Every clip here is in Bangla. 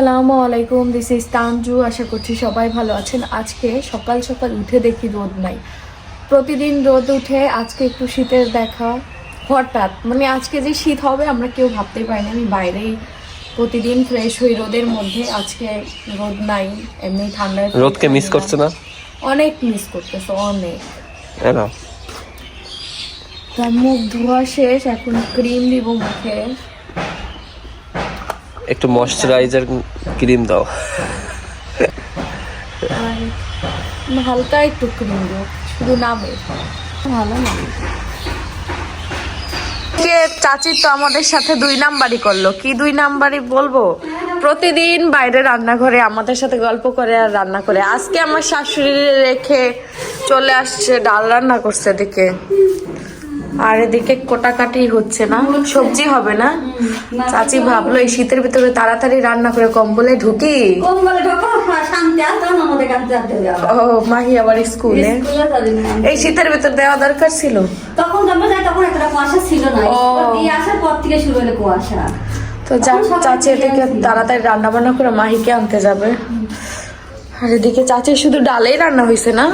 আসসালামু আলাইকুম দিস ইজ তানজু আশা করছি সবাই ভালো আছেন। আজকে সকাল সকাল উঠে দেখি রোদ নাই। প্রতিদিন রোদ উঠে আজকে একটু শীতের দেখা। হঠাৎ মানে আজকে যে শীত হবে আমরা কেউ ভাবতেই পারি না। আমি বাইরেই প্রতিদিন ফ্রেশ হই রোদের মধ্যে। আজকে রোদ নাই এমনি ঠান্ডায় রোদকে মিস করছে না? অনেক মিস করতেছে অনেক। তার মুখ ধোয়া শেষ এখন ক্রিম দিব মুখে। একটু ময়শ্চারাইজার ক্রিম দাও। হালকা একটু ক্রিম দিব শুধু নামে। ভালো না। কে চাচি তো আমাদের সাথে দুই নাম্বারই করল। কি দুই নাম্বারই বলব? প্রতিদিন বাইরে রান্নাঘরে আমাদের সাথে গল্প করে আর রান্না করে। আজকে আমার শাশুড়ি রেখে চলে আসছে ডাল রান্না করছে এদিকে। আর এদিকে কোটাকাটি হচ্ছে না। সবজি হবে না। চাচি ভাবলো এই শীতের ভিতরে তাড়াতাড়ি রান্না করে কম্বলে ঢুকি। ও মাহি আবার স্কুলে। এই শীতের ভিতর দেওয়া দরকার ছিল? তখন তখন একটা কুয়াশা ছিল না। আসার পর থেকে শুরু হলো কুয়াশা। তো চাচি এদিকে তাড়াতাড়ি রান্না বান্না করে মাহিকে আনতে যাবে। আর এদিকে চাচির শুধু ডালেই রান্না হয়েছে না?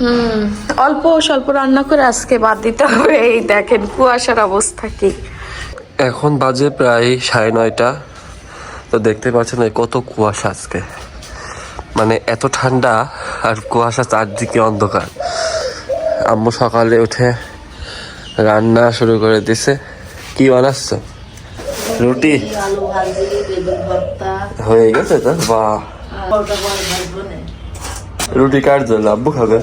হুম, অল্প, স্বল্প রান্না করে আজকে বাদ দিতে হবে। এই দেখেন কুয়াশার অবস্থা কি। এখন বাজে প্রায় সাড়ে নয়টা। তো দেখতে পাচ্ছেন কত কুয়াশা আজকে। মানে এত ঠান্ডা আর কুয়াশা চারদিকে অন্ধকার। আম্মু সকালে উঠে রান্না শুরু করে দিছে। কি বানাচ্ছ? রুটি? হয়ে গেছে তো? বাহ। রুটি কার জন্য? আব্বু খাবে?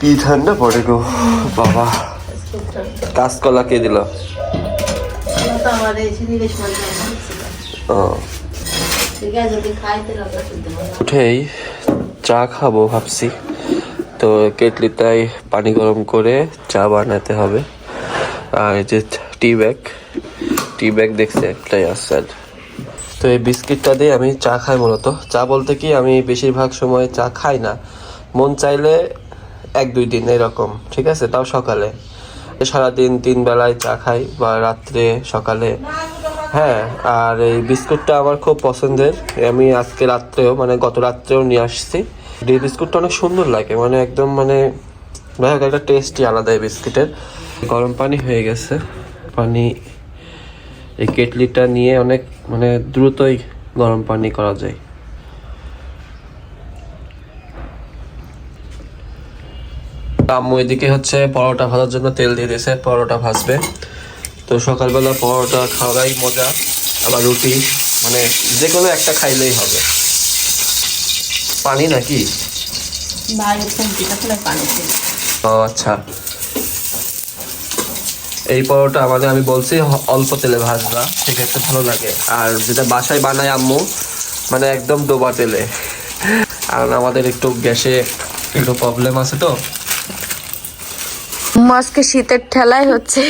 কি ঠান্ডা পড়ে গো, বাবা। কাঁচকলা কে দিল? উঠেই চা খাব ভাবছি। তো কেটলিটাই পানি গরম করে চা বানাতে হবে। আর যে টি ব্যাগ। টি ব্যাগ দেখছে একটাই আছে তো এই বিস্কিটটা দিয়ে আমি চা খাই মূলত। চা বলতে কি, আমি বেশিরভাগ সময় চা খাই না। মন চাইলে এক দুই দিন এরকম, ঠিক আছে? তাও সকালে। সারাদিন তিন বেলায় চা খাই, বা রাত্রে, সকালে। হ্যাঁ আর এই বিস্কুটটা আমার খুব পছন্দের। আমি আজকে রাত্রেও মানে গত রাত্রেও নিয়ে আসছি। এই বিস্কুটটা অনেক সুন্দর লাগে মানে একদম মানে একটা টেস্টই আলাদা এই বিস্কিটের। গরম পানি হয়ে গেছে, পানি এই কেটলিটা নিয়ে অনেক মানে দ্রুতই গরম পানি করা যায়। আম্মু এদিকে হচ্ছে পরোটা ভাজার জন্য তেল দিয়ে দিয়েছে পরোটা ভাজবে। তো সকালবেলা পরোটা খাওয়াই মজা আবার রুটি মানে যে কোনো একটা খাইলেই হবে। পানি নাকি? ও আচ্ছা। এই পরোটা আমাদের আমি বলছি অল্প তেলে ভাজবা সেক্ষেত্রে ভালো লাগে। আর যেটা বাসায় বানায় আম্মু মানে একদম ডোবা তেলে। কারণ আমাদের একটু গ্যাসে একটু প্রবলেম আছে তো। আজকে শীতের ঠেলায় হচ্ছে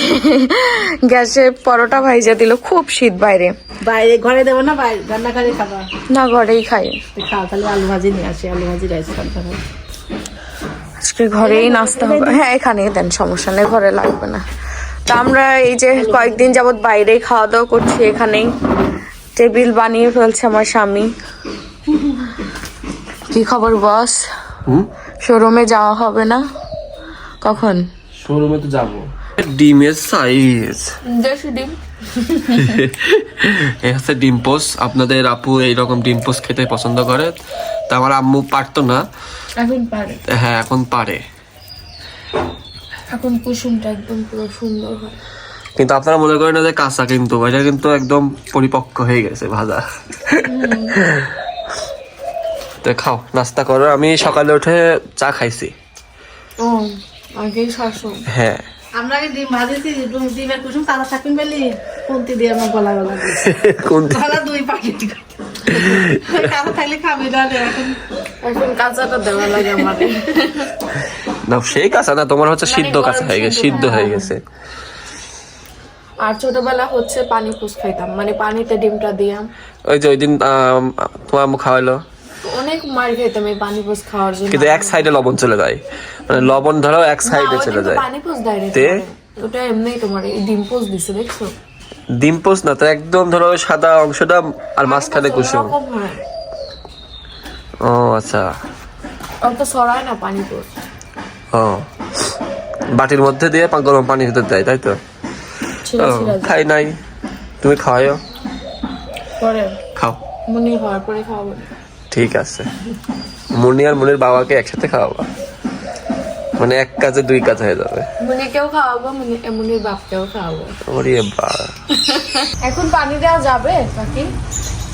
গ্যাসে পরোটা ভাইজা দিল খুব শীত বাইরে। বাইরে ঘরে দেবো না বাইরে রান্না করে খাবা। না ঘরেই খাই। খাও তাহলে আলু ভাজি নিয়ে আসি আলু ভাজি রাইস খাতে আজকে ঘরেই নাস্তা হবে। হ্যাঁ এখানেই দেন সমস্যা নেই ঘরে লাগবে না। তা আমরা এই যে কয়েকদিন যাবত বাইরেই খাওয়া দাওয়া করছি এখানেই। টেবিল বানিয়ে ফেলছে আমার স্বামী। কি খবর বস? হুম? শোরুমে যাওয়া হবে না? কখন? শোরুমে তো যাব। ডিমের সাইজ ডিম। এই হচ্ছে ডিম পোস। আপনাদের আপু এইরকম ডিম পোস খেতে পছন্দ করে। তা আমার আম্মু পারতো না। এখন পারে। হ্যাঁ এখন পারে। এখন কুসুমটা একদম পুরো সুন্দর হয়। কিন্তু আপনারা মনে করেন না যে কাঁচা কিন্তু এটা কিন্তু একদম পরিপক্ক হয়ে গেছে ভাজা। তো খাও নাস্তা করো। আমি সকালে উঠে চা খাইছি। ও আগেই শাসন। হ্যাঁ। আমরা ডিম ভাজেছি ডিমের কুসুম তাজা থাকবেন বলি কুন্তি দিয়ে আমার গলা গলা দিয়েছি। গলা দুই পাখির কাঁচা থাকলে খাবি না এখন। এখন কাঁচাটা দেওয়া লাগে আমাদের। না সেই কাঁচা না তোমার হচ্ছে সিদ্ধ কাঁচা হয়ে গেছে সিদ্ধ হয়ে গেছে। আর ছোটবেলা হচ্ছে পানি পুষ খাইতাম মানে পানিতে ডিমটা দিয়াম। ওই যে ওই দিন তোমার আম্মু খাওয়াইলো। অনেক মার খাইতাম এই পানি পুষ খাওয়ার জন্য। কিন্তু এক সাইডে লবণ চলে যায়। মানে লবণ ধরো এক সাইডে চলে যায়। পানি পোষ? ওটা এমনি তোমার ডিম পোষ দিছে দেখছ? ডিম পোস্ট না তো একদম ধরো সাদা অংশটা আর মাঝখানে কুসুম। ও আচ্ছা। অত সরায় না পানি পোস্ট ও। বাটির মধ্যে দিয়ে গরম পানির ভিতর দেয় তাই তো। খাই নাই। তুমি খাওয়াও খাও। মনে হওয়ার পরে খাওয়াবো। ঠিক আছে। মুনি আর মুনির বাবাকে একসাথে খাওয়াবা। মানে এক কাজে দুই কাজ হয়ে যাবে। মুনিকেও খাওয়াবো মুনি মুনির বাপকেও খাওয়াবো। ওরে বা এখন পানি দেওয়া যাবে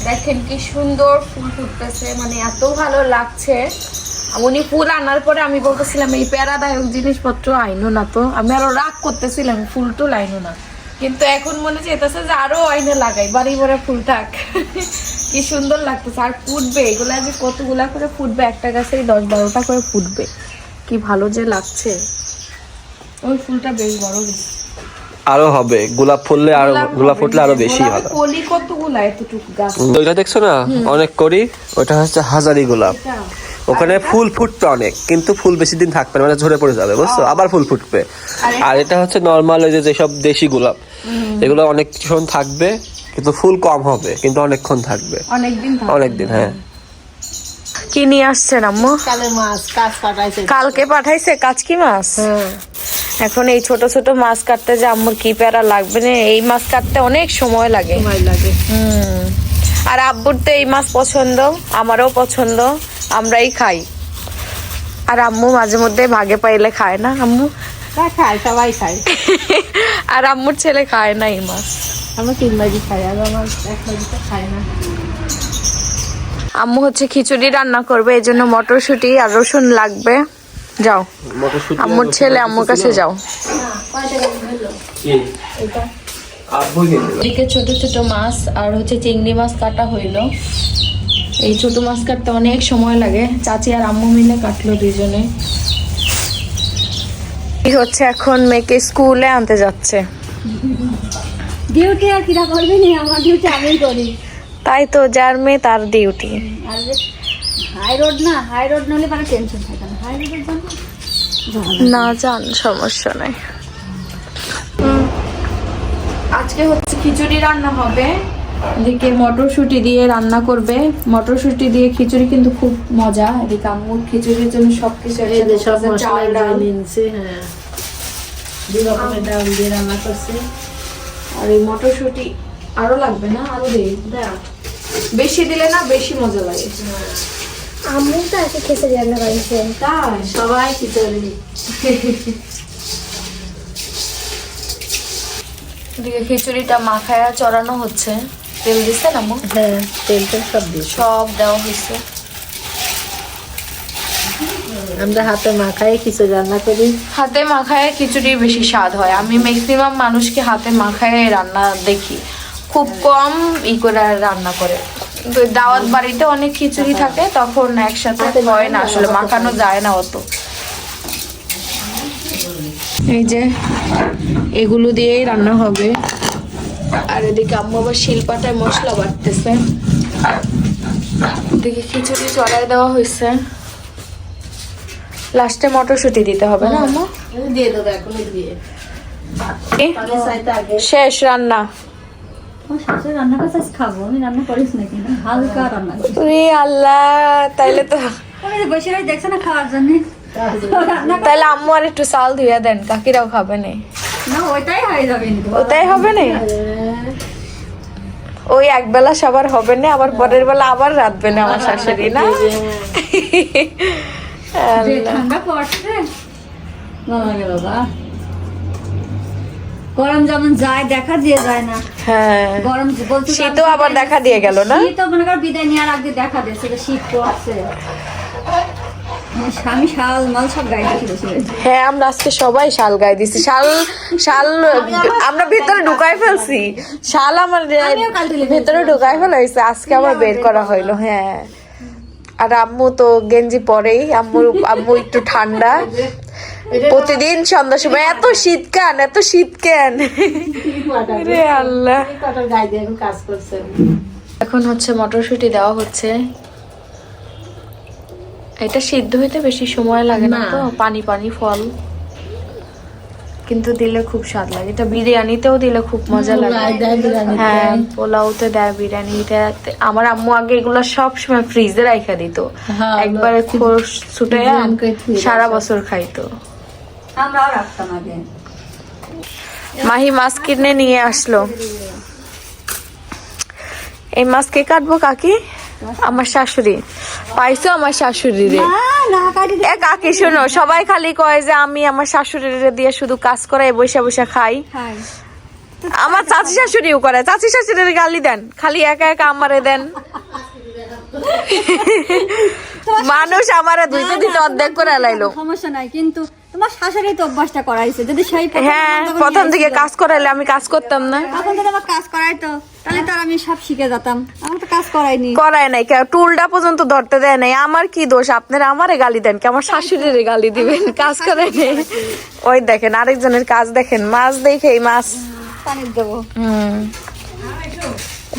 দেখেন কি সুন্দর ফুল ফুটতেছে মানে এত ভালো লাগছে। উনি ফুল আনার পরে আমি বলতেছিলাম এই প্যারাদায়ক জিনিসপত্র আইনো না তো। আমি আরও রাগ করতেছিলাম ফুল টুল আইনো না। কিন্তু এখন মনে চাইতেছে যে আরও আইনে লাগাই বাড়ি ভরে ফুল থাক। কি সুন্দর লাগতেছে। আর ফুটবে এগুলা যে কতগুলা করে ফুটবে একটা গাছেই দশ বারোটা করে ফুটবে। কি ভালো যে লাগছে। ওই ফুলটা বেশ বড় গেছে আরও হবে গোলাপ ফুললে আরও গোলাপ ফুটলে আরও বেশি। ভালো কলি কতগুলা? এতটুকু গাছ। ওইটা দেখছ না? অনেক করি। ওটা হচ্ছে হাজারি গোলাপ। ওখানে ফুল ফুটবে অনেক কিন্তু ফুল বেশি দিন থাকবে না মানে ঝরে পড়ে যাবে বুঝছ? আবার ফুল ফুটবে। আর। এটা হচ্ছে নর্মাল ওই যে যেসব দেশি গোলাপ এগুলো অনেকক্ষণ থাকবে কিন্তু ফুল কম হবে কিন্তু অনেকক্ষণ থাকবে। অনেকদিন অনেকদিন হ্যাঁ। কি নিয়ে আসছেন আম্মু? কালকে পাঠাইছে কাচকি মাছ? হ্যাঁ। এখন এই ছোট ছোট মাছ কাটতে যে আম্মুর কি প্যারা লাগবে না এই মাছ কাটতে অনেক সময় লাগে। সময় লাগে। হুম। আর আব্বুর তো এই মাছ পছন্দ আমারও পছন্দ। আমরাই খাই। আর আম্মু মাঝে মধ্যে ভাগে পাইলে খায় না আম্মু? তা খাই সবাই খাই আর আম্মুর ছেলে খায় না এই মাছ আমরা তিন বাজি খাই আর আমার এক বাজি তো না। আম্মু হচ্ছে খিচুড়ি রান্না করবে এই জন্য মটরশুঁটি আর রসুন লাগবে। যাও। আম্মুর ছেলে আম্মুর কাছে যাও। ছোট ছোট মাছ আর হচ্ছে চিংড়ি মাছ কাটা হইল। এই ছোট মাছ কাটতে অনেক সময় লাগে। চাচি আর আম্মু মিলে কাটলো দুজনে এই হচ্ছে এখন মেয়েকে স্কুলে আনতে যাচ্ছে। ডিউটি আর কিরা করবে নি? আমার ডিউটি আমি করি। তাই তো যার মেয়ে তার ডিউটি। আর হাই রোড না হাই রোড নাহলে মানে টেনশন থাকে না। হাই রোডের জন্য না যান সমস্যা নাই। আজকে হচ্ছে খিচুড়ি রান্না হবে। এদিকে মটরশুঁটি দিয়ে রান্না করবে। মটরশুঁটি দিয়ে খিচুড়ি কিন্তু খুব মজা। এদিকে আম্মু খিচুড়ির জন্য সবকিছু এই যে সব একসাথে চাল মশলা ডাল। নিনছে হ্যাঁ। দুই রকমের ডাল দিয়ে রান্না করছে। আর এই মটরশুঁটি আরও লাগবে না? আরও দেই। দাও বেশি দিলে না বেশি মজা লাগে। আম্মু তো এসে খেতে রান্না করেছে। তাই? সবাই খিচুড়ি। এদিকে খিচুড়িটা মাখায়া চড়ানো হচ্ছে। তেল দিচ্ছে না আম্মু হ্যাঁ তেল তেল সব দিয়েছে। সব দেওয়া হয়েছে। আমরা হাতে মাখায় খিচুড়ি রান্না করি। হাতে মাখায় খিচুড়ি বেশি স্বাদ হয়। আমি ম্যাক্সিমাম মানুষকে হাতে মাখায় রান্না দেখি। খুব কম ই করে রান্না করে। কিন্তু দাওয়াত বাড়িতে অনেক খিচুড়ি থাকে তখন একসাথে হয় না। আসলে মাখানো যায় না অত। এই যে এগুলো দিয়েই রান্না হবে। আর এদিকে আম্মু আবার শিলপাটায় মশলা বাটতেছে। এদিকে খিচুড়ি চড়াই দেওয়া হয়েছে। লাস্টে মটরশুঁটি দিতে হবে না আম্মু? দিয়ে দেবো এখন দিয়ে। শেষ রান্না। আমার শাশুড়ি রান্না করছে আজ খাব আমি রান্না করিস নাকি? না হালকা রান্না করি রে আল্লাহ তাইলে তো আমি যে বসে রয়ে দেখছে না খাওয়ার জন্য? রান্না কর- তাইলে আম্মু আর একটু চাল ধুইয়া দেন কাকিরাও খাবে না। না ওইটাই হয়ে যাবে ওটাই হবে না? ওই একবেলা সবার হবে না আবার পরের বেলা আবার রাতবে না আমার শাশুড়ি না? যে ঠান্ডা পড়ছে বাবা গরম যেমন যায় দেখা দিয়ে যায় না। হ্যাঁ। গরম বলতে শীতও আবার দেখা দিয়ে গেল না? শীত মনে কর বিদায় নেওয়ার আগে দেখা দিয়েছে শীত পড়ছে। আমি শাল মাল সব গায়ে দেখি বসে রয়েছে। হ্যাঁ আমরা আজকে সবাই শাল গায়ে দিছি শাল শাল আমরা ভেতরে ঢুকাই ফেলছি। শাল আমার ভেতরে ঢুকাই ফেলা হয়েছে আজকে আবার বের করা হইল হ্যাঁ। আর আম্মু তো গেঞ্জি পরেই। আম্মুর আম্মু একটু ঠান্ডা। প্রতিদিন সন্ধ্যার সময়। এত শীত কেন? এত শীত কেন? রে আল্লাহ। এখন হচ্ছে মটরশুঁটি দেওয়া হচ্ছে। এটা সিদ্ধ হইতে বেশি সময় লাগে না। তো পানি পানি ফল। কিন্তু দিলে খুব স্বাদ লাগে। এটা বিরিয়ানিতেও দিলে খুব মজা লাগে। হ্যাঁ পোলাওতে দেয় বিরিয়ানিতে। আমার আম্মু আগে এগুলো সব সময় ফ্রিজে রাখা দিত। হ্যাঁ, একবারে খোস ছুটে সারা বছর খাইতো। আমরাও রাখতাম আগে। মাহি মাছ কিনে নিয়ে আসলো। এই মাছ কে কাটবো কাকি? আমার শাশুড়ি। পাইছো আমার শাশুড়ি রে? শোনো সবাই খালি কয় যে আমি আমার শাশুড়ি দিয়ে শুধু কাজ করাই বসে বসে খাই। আমার চাচি শাশুড়িও করে চাচি শাশুড়ির গালি দেন খালি একা একা আমারে দেন। মানুষ আমারে দুইতে দিতে অর্ধেক করে লাইলো সমস্যা নাই কিন্তু তোমার শাশুড়ি তো অভ্যাসটা করাইছে যদি সেই হ্যাঁ প্রথম থেকে কাজ করাইলে আমি কাজ করতাম না। তখন তো তোমার কাজ করাইতো। তাহলে তো আমি সব শিখে যেতাম। আমার তো কাজ করাইনি করায় নাই টুলটা পর্যন্ত ধরতে দেয় নাই। আমার কি দোষ? আপনারা আমারে গালি দেন কি আমার শাশুড়ির গালি দিবেন? কাজ করায় নাই। ওই দেখেন আরেকজনের কাজ দেখেন মাছ দেখে এই মাছ। পানির দেবো। হুম।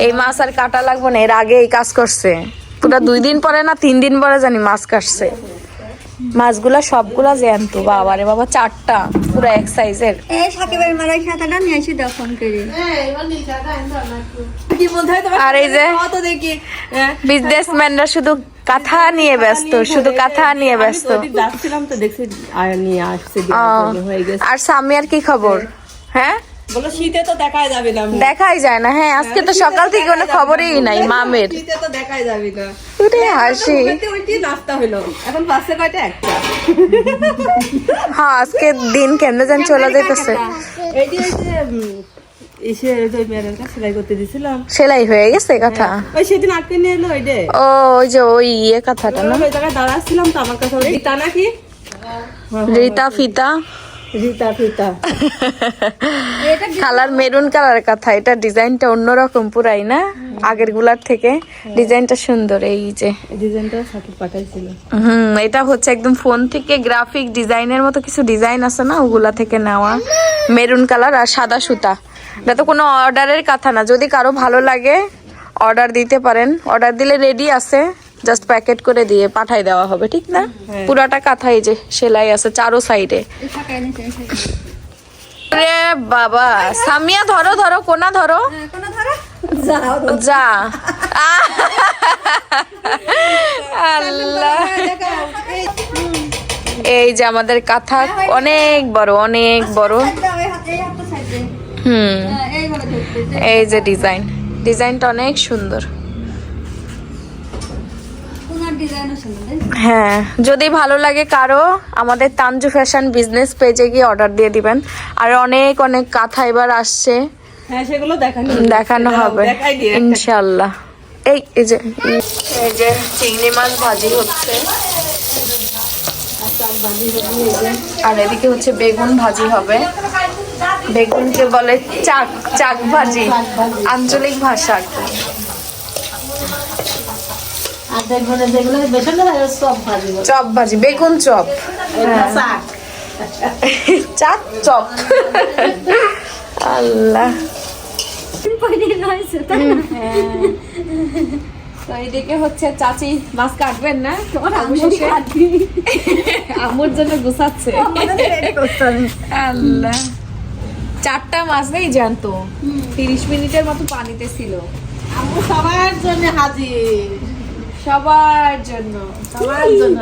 এই মাছ আর কাটা লাগবে না এর আগে এই কাজ করছে। পুরো দুই দিন পরে না তিন দিন পরে জানি মাছ কাটছে। মাছগুলা সবগুলা জ্যান্ত বাবা রে বাবা চারটা পুরো এক সাইজের। এই সাকিবের মারাই নিয়ে দাও ফোন করে। আর এই যে। বিজনেসম্যানরা শুধু কাঁথা নিয়ে ব্যস্ত শুধু কাঁথা নিয়ে ব্যস্ত। আমি যাচ্ছিলাম তো দেখছি আর নিয়ে আসছে আহ, হয়ে গেছে। আর সামিয়ার কি খবর? হ্যাঁ? বলো শীতে তো দেখাই যাবে না দেখাই যায় না হ্যাঁ আজকে তো সকাল থেকে কোনো খবরই নাই মামের। শীতে তো দেখাই যাবে না। উরে হাসি। ওইটি নাস্তা হলো। এখন বাসে কয়টা? একটা। হ্যাঁ আজকে দিন কেমনে যেন চলে যেতেছে এইটি কাছে সেলাই হয়ে গেছে কথা? ওই সেদিন আটকে নিয়ে এলো ওই ও ওই যে ওই ইয়ে কথাটা না? ওই জায়গায় দাঁড়াচ্ছিলাম তো আমার কাছে। রীতা নাকি? রিতা ফিতা। রীতা ফিতা কালার মেরুন কালারের কথা এটা ডিজাইনটা অন্যরকম পুরাই না? আগেরগুলার থেকে ডিজাইনটা সুন্দর এই যে। ডিজাইনটা পাঠাইছিল হুম এটা হচ্ছে একদম ফোন থেকে গ্রাফিক ডিজাইনের মতো কিছু ডিজাইন আছে না ওগুলা থেকে নেওয়া। মেরুন কালার আর সাদা সুতা। এটা তো কোনো অর্ডারের কথা না যদি কারও ভালো লাগে অর্ডার দিতে পারেন। অর্ডার দিলে রেডি আছে। জাস্ট প্যাকেট করে দিয়ে পাঠাই দেওয়া হবে ঠিক না? পুরাটা কাঁথাই যে সেলাই আছে চারো সাইডে। রে বাবা সামিয়া ধরো ধরো কোনা ধরো। হ্যাঁ, কোনো ধরো। যাও যা। আল্লাহ। এই যে আমাদের কাঁথা অনেক বড় অনেক বড়। হাতটা সাইড দে। হুম। হ্যাঁ, এই যে ডিজাইন ডিজাইনটা অনেক সুন্দর। হ্যাঁ যদি ভালো লাগে কারও আমাদের তানজু ফ্যাশন বিজনেস পেজে গিয়ে অর্ডার দিয়ে দিবেন। আর অনেক অনেক কাঁথা এবার আসছে। হ্যাঁ সেগুলো দেখানো দেখানো হবে। ইনশাল্লাহ এই এই যে এই যে চিংড়ি মাছ ভাজি হচ্ছে। আর এদিকে হচ্ছে বেগুন ভাজি হবে। বেগুনকে বলে চাক চাক ভাজি। আঞ্চলিক ভাষা আর যেগুলো বেসন সব ভাজি চপ ভাজি বেগুন চপ। শাক। চাক চপ। আল্লাহ। তো হচ্ছে চাচি মাছ কাটবেন না? তোমার আম্মুর আমুর জন্য গুছাচ্ছে। আল্লাহ। চারটা মাছ নেই জানতো তিরিশ মিনিটের মতো পানিতে ছিল। আম্মু সবার জন্য হাজির। সবার জন্য সবার জন্য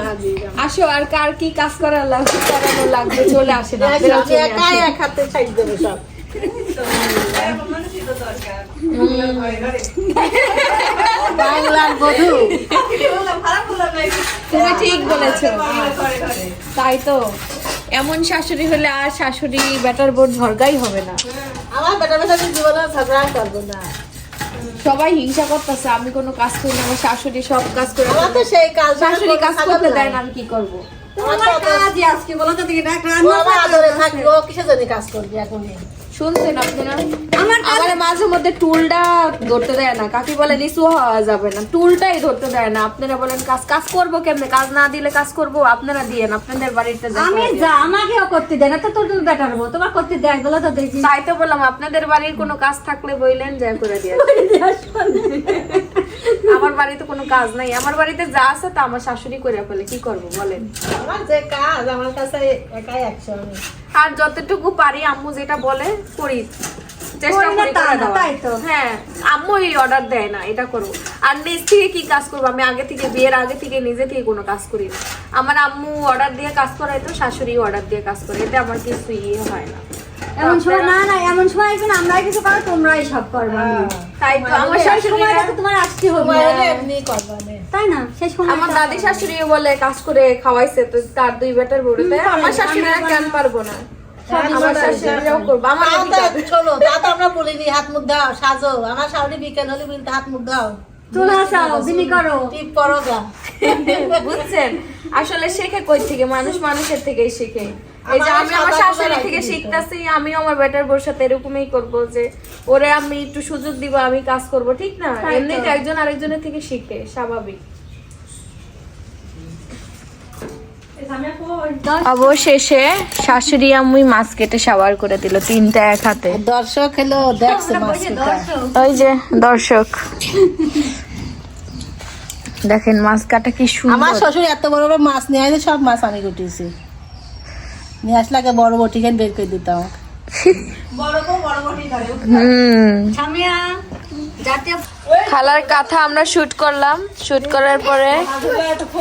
আসো আর কার কি কাজ করার লাগবে করানো লাগবে চলে আমি চলে একাই। এক হাতে সাইড দেবো সব। তুমি ঠিক বলেছ। তাই তো। এমন শাশুড়ি হলে আর শাশুড়ি বেটার বোর্ড ঝরগাই হবে না। আমার বেটা বেটা জীবনে ঝগড়া করব না। সবাই হিংসা করতেছে আমি কোনো কাজ করি না আমার শাশুড়ি সব কাজ করে আমার তো সেই কাজ শাশুড়ি কাজ করতে দেয় না আমি কি করব? তোমার কাজই আজকে বলো তো দেখি না রান্না করে ও কিসের জন্য কাজ করবে এখন? শুনছেন আপনারা? আমার আমার মাঝে মধ্যে টুলটা ধরতে দেয় না। কাকি বলে নিচু হওয়া যাবে না। টুলটাই ধরতে দেয় না। আপনারা বলেন কাজ কাজ করব কেমনে? কাজ না দিলে কাজ করব? আপনারা দিয়েন আপনাদের বাড়িতে আমি যা আমাকেও করতে দেয় না তো তোর বেটার বউ তোমার করতে দেয় গেলো তো দেখি। তাই তো বললাম আপনাদের বাড়ির কোনো কাজ থাকলে বইলেন যা করে দিয়ে আমার বাড়িতে কোনো কাজ নাই। আমার বাড়িতে যা আছে তা আমার শাশুড়ি করে ফেলে। কি করব বলেন? আমার যে কাজ আমার কাছে একাই একশো আর যতটুকু পারি আম্মু যেটা বলে করি। চেষ্টা করি না করি তা করে না, দেওয়ার। তাই তো। হ্যাঁ আম্মু এই অর্ডার দেয় না এটা করব। আর নিজ থেকে কি কাজ করব? আমি আগে থেকে বিয়ের আগে থেকে নিজে থেকে কোনো কাজ করি না। আমার আম্মু অর্ডার দিয়ে কাজ করাই তো শাশুড়ি অর্ডার দিয়ে কাজ করে। এটা আমার কিছু ইয়ে হয় না। এমন সময় না না এমন সময় আমরাই কিছু করো তোমরাই সব করবে। তাই তো আমার সময়টা তো তোমার আসতে হবে। তোমার এমনি করবা তাই না? সেই সময় আমার দাদি শাশুড়ি বলে কাজ করে খাওয়াইছে তো তার দুই বেটার বড়তে আমার শাশুড়িরা কেন পারব না? আমার শাশুড়িরাও করব। আমার তাও কি তো করবে? শোনো তা তো আমরা বলিনি হাত মুখ দাও সাজো। আমার শাশুড়ি বিকেল হলে বলতে হাত মুখ দাও চলে আসাও বিনি করো। টিপ করো বুঝছেন? আসলে শেখে কই থেকে? মানুষ মানুষের থেকেই শিখে। এই যে আমি আমার শাশুড়ি থেকে শিখতাছি আমি আমার বেটার বোর সাথে এরকমই করব যে ওরে আমি একটু সুযোগ দিব আমি কাজ করব ঠিক না? এমনি তো। একজন আরেকজনের থেকে শিখে স্বাভাবিক। অবশেষে শাশুড়ি আমি মাছ কেটে সাবার করে দিল তিনটা এক হাতে। দর্শক হলো দেখছে মাছ ওই যে দর্শক। দেখেন মাছ কাটা কি আমার সুন্দর শ্বশুর এত বড় বড় মাছ নিয়ে আসে সব মাছ আমি কুটিয়েছি। নিয়ে আসলে আগে বড় বটি খান বের করে দিতাম হুম খালার কাঁথা আমরা শুট করলাম। শুট করার পরে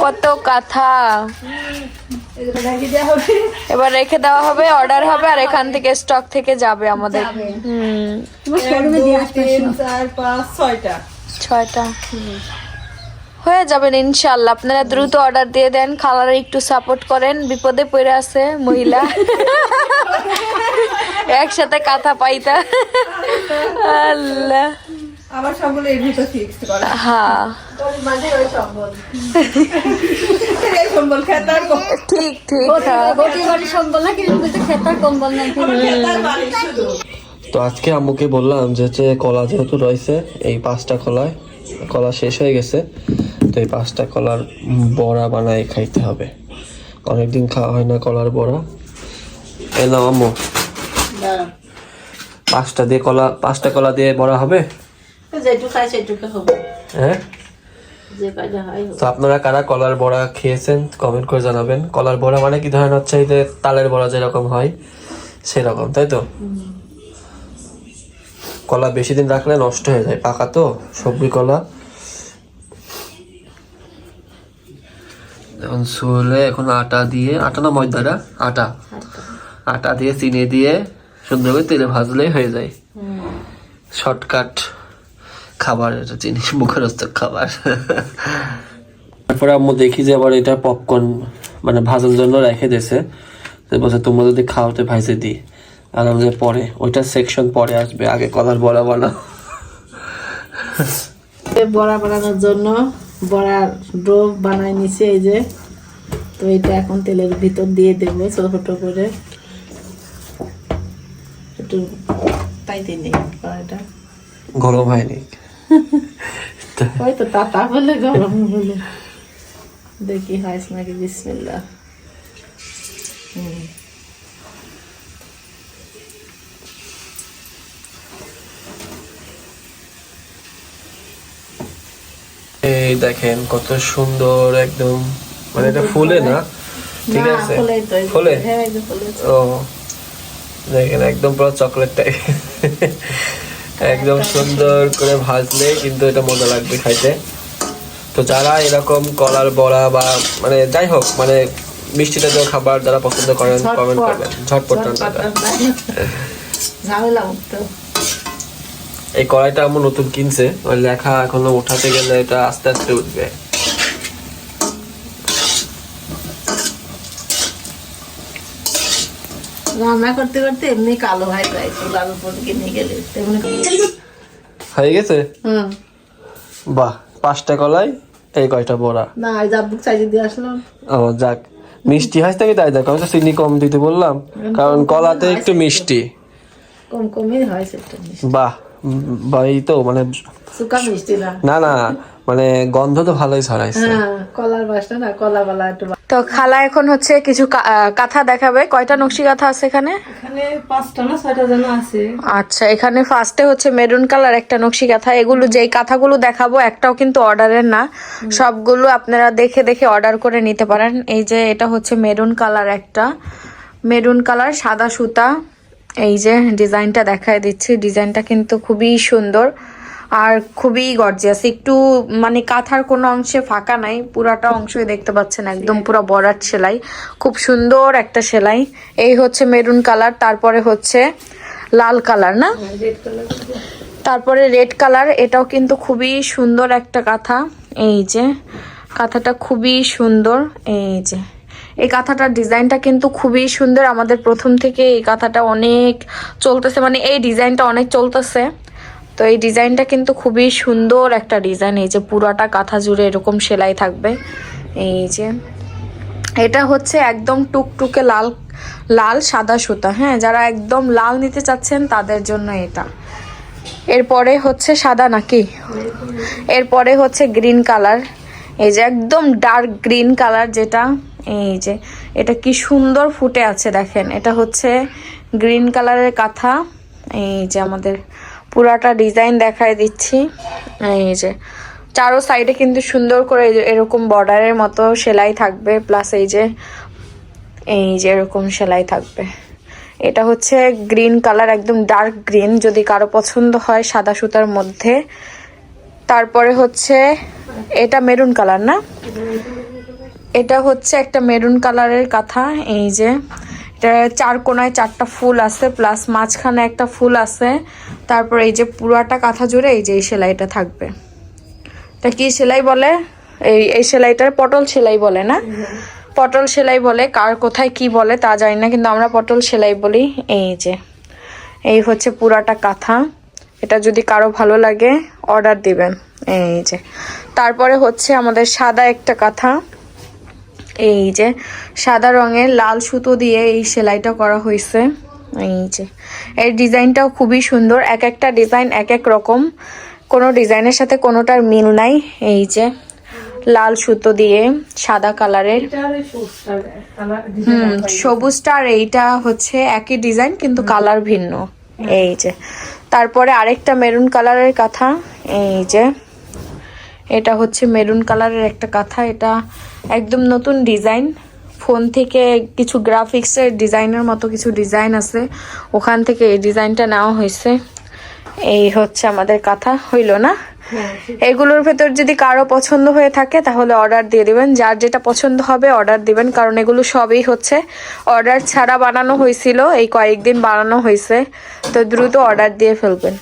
কত কাঁথা। এবার রেখে দেওয়া হবে অর্ডার হবে আর এখান থেকে স্টক থেকে যাবে আমাদের। আসবে ছয়টা। হয়ে যাবেন ইনশাল্লাহ আপনারা দ্রুত অর্ডার দিয়ে দেন খালার একটু সাপোর্ট করেন। বিপদে পড়ে আছে মহিলা। একসাথে কাঁথা পাইতা। আল্লাহ। আবার সবগুলো এর ভিতর ফিক্সড করা। হ্যাঁ। এই সম্বল খেতার ঠিক ঠিক। গোটি বাড়ি সম্বল না কিন্তু খেতার কম্বল নাই খেতার বাড়ি শুধু। তো আজকে আম্মুকে বললাম যে হচ্ছে কলা যেহেতু রয়েছে এই পাঁচটা কলায় কলা শেষ হয়ে গেছে। তো এই পাঁচটা কলার বড়া বানায় খাইতে হবে। অনেকদিন খাওয়া হয় না কলার বড়া। এলাম আম্মু। পাঁচটা দিয়ে কলা পাঁচটা কলা দিয়ে বড়া হবে? হ্যাঁ। তো আপনারা কারা কলার বড়া খেয়েছেন কমেন্ট করে জানাবেন। কলার বড়া মানে কি? ধরেন হচ্ছে এই যে তালের বড়া যেরকম হয় সেরকম তাই তো? কলা বেশি দিন রাখলে নষ্ট হয়ে যায়। পাকা তো সবজি কলা। এখন শুলে এখন আটা দিয়ে, আটা না ময়দাটা আটা। আটা দিয়ে, চিনি দিয়ে সুন্দর করে তেলে ভাজলেই হয়ে যায়। শর্টকাট খাবার, এটা জিনিস মুখরস্থ খাবার। তারপরে আম্মু দেখি যে আবার এটা পপকর্ন মানে ভাজার জন্য রেখে দিয়েছে। বলছে, তোমরা যদি খাওয়াতে ভাইজে দিই আর আমি যে পরে, ওইটা সেকশন পরে আসবে, আগে কলার বড়া বানাও। বড়া বানানোর জন্য বড়ার ডো বানাই নিছি এই যে। তো এটা এখন তেলের ভিতর দিয়ে দেবো ছোট ছোট করে। একটু পাইতে নেই কড়াইটা। গরম হয়নি ওই তো তাতা বলে গরম বলে। দেখি হাইস নাকি বিসমিল্লা এই দেখেন কত সুন্দর একদম মানে এটা ফুলে না? ঠিক আছে? ফুলে? হ্যাঁ ও দেখেন একদম পুরো চকলেট টাইপ একদম সুন্দর করে ভাজলে কিন্তু এটা মজা লাগবে খাইতে। তো যারা এরকম কলার বড়া বা মানে যাই হোক মানে মিষ্টি জাতীয় খাবার যারা পছন্দ করেন কমেন্ট করবেন। ঝটপট রান্নাটা। এই কড়াইটা আমার নতুন কিনছে। ওই লেখা এখনও উঠাতে গেলে এটা আস্তে আস্তে উঠবে। রান্না করতে করতে এমনি কালো হয়ে যায় চুলার উপর কিনে গেলে। হয়ে গেছে? বাহ পাঁচটা কলাই এই কয়টা বড়া। না এই জাবুক চাইজে দিয়ে আসলাম ও যাক। মিষ্টি কি তাই দেখো তো চিনি কম দিতে বললাম। কারণ কলাতে একটু মিষ্টি। কম কমই হয় বাহ। ভাই তো মানে শুকা মিষ্টি না? না না মানে গন্ধ তো ভালোই ছড়াইছে। হ্যাঁ কলার বাসটা না কলা বালা একটু তো খালা এখন হচ্ছে কিছু কা- কাঁথা দেখাবে। কয়টা নকশি কাঁথা আছে এখানে? এখানে পাঁচটা না ছয়টা যেন আছে। আচ্ছা এখানে ফার্স্টে হচ্ছে মেরুন কালার একটা নকশি কাঁথা। এগুলো যেই কাঁথাগুলো দেখাবো একটাও কিন্তু অর্ডারের না। সবগুলো আপনারা দেখে দেখে অর্ডার করে নিতে পারেন। এই যে এটা হচ্ছে মেরুন কালার একটা। মেরুন কালার সাদা সুতা। এই যে ডিজাইনটা দেখায় দিচ্ছি, ডিজাইনটা কিন্তু খুবই সুন্দর আর খুবই গর্জিয়াস একটু মানে কাঁথার কোনো অংশে ফাঁকা নাই, পুরাটা অংশই দেখতে পাচ্ছেন একদম পুরো বরাট সেলাই। খুব সুন্দর একটা সেলাই। এই হচ্ছে মেরুন কালার, তারপরে হচ্ছে লাল কালার, না? তারপরে রেড কালার, এটাও কিন্তু খুবই সুন্দর একটা কাঁথা। এই যে, কাঁথাটা খুবই সুন্দর। এই যে। এই কাঁথাটার ডিজাইনটা কিন্তু খুবই সুন্দর। আমাদের প্রথম থেকে এই কাঁথাটা অনেক চলতেছে মানে এই ডিজাইনটা অনেক চলতেছে। তো এই ডিজাইনটা কিন্তু খুবই সুন্দর একটা ডিজাইন। এই যে পুরাটা কাঁথা জুড়ে এরকম সেলাই থাকবে। এই যে এটা হচ্ছে একদম টুকটুকে লাল লাল সাদা সুতা। হ্যাঁ যারা একদম লাল নিতে চাচ্ছেন তাদের জন্য এটা। এরপরে হচ্ছে সাদা নাকি? এরপরে হচ্ছে গ্রিন কালার। এই যে একদম ডার্ক গ্রিন কালার যেটা। এই যে, এটা কি সুন্দর ফুটে আছে দেখেন। এটা হচ্ছে গ্রিন কালারের কাঁথা। এই যে আমাদের পুরাটা ডিজাইন দেখায় দিচ্ছি। এই যে, চারো সাইডে কিন্তু সুন্দর করে এরকম বর্ডারের মতো সেলাই থাকবে, প্লাস এই যে এই যে এরকম সেলাই থাকবে। এটা হচ্ছে গ্রিন কালার, একদম ডার্ক গ্রিন, যদি কারও পছন্দ হয় সাদা সুতার মধ্যে। তারপরে হচ্ছে, এটা মেরুন কালার না? এটা হচ্ছে একটা মেরুন কালারের কাঁথা, এই যে। এটা চার কোনায় চারটা ফুল আছে, প্লাস মাঝখানে একটা ফুল আছে। তারপর এই যে পুরাটা কাঁথা জুড়ে এই যে এই সেলাইটা থাকবে। এটা কি সেলাই বলে? এই এই সেলাইটার পটল সেলাই বলে না? পটল সেলাই বলে, কার কোথায় কি বলে তা জানি না, কিন্তু আমরা পটল সেলাই বলি। এই যে, এই হচ্ছে পুরাটা কাঁথা। এটা যদি কারও ভালো লাগে, অর্ডার দিবেন। এই যে, তারপরে হচ্ছে আমাদের সাদা একটা কাঁথা। এই যে সাদা রঙের লাল সুতো দিয়ে এই সেলাইটা করা হয়েছে। এই যে। এই ডিজাইনটাও খুবই সুন্দর। এক একটা ডিজাইন এক এক রকম। কোনো ডিজাইনের সাথে কোনোটার মিল নাই। এই যে লাল সুতো দিয়ে সাদা কালারের। হুম সবুজটা আর এইটা হচ্ছে একই ডিজাইন কিন্তু কালার ভিন্ন। এই যে। তারপরে আরেকটা মেরুন কালারের কাঁথা। এই যে। এটা হচ্ছে মেরুন কালারের একটা কাঁথা। এটা একদম নতুন ডিজাইন। ফোন থেকে কিছু গ্রাফিক্সের ডিজাইনের মতো কিছু ডিজাইন আছে। ওখান থেকে এই ডিজাইনটা নেওয়া হয়েছে। এই হচ্ছে আমাদের কথা। হইল না? এগুলোর ভেতর যদি কারও পছন্দ হয়ে থাকে, তাহলে অর্ডার দিয়ে দিবেন। যার যেটা পছন্দ হবে অর্ডার দিবেন, কারণ এগুলো সবই হচ্ছে। অর্ডার ছাড়া বানানো হয়েছিল, এই কয়েকদিন বানানো হয়েছে। তো দ্রুত অর্ডার দিয়ে ফেলবেন।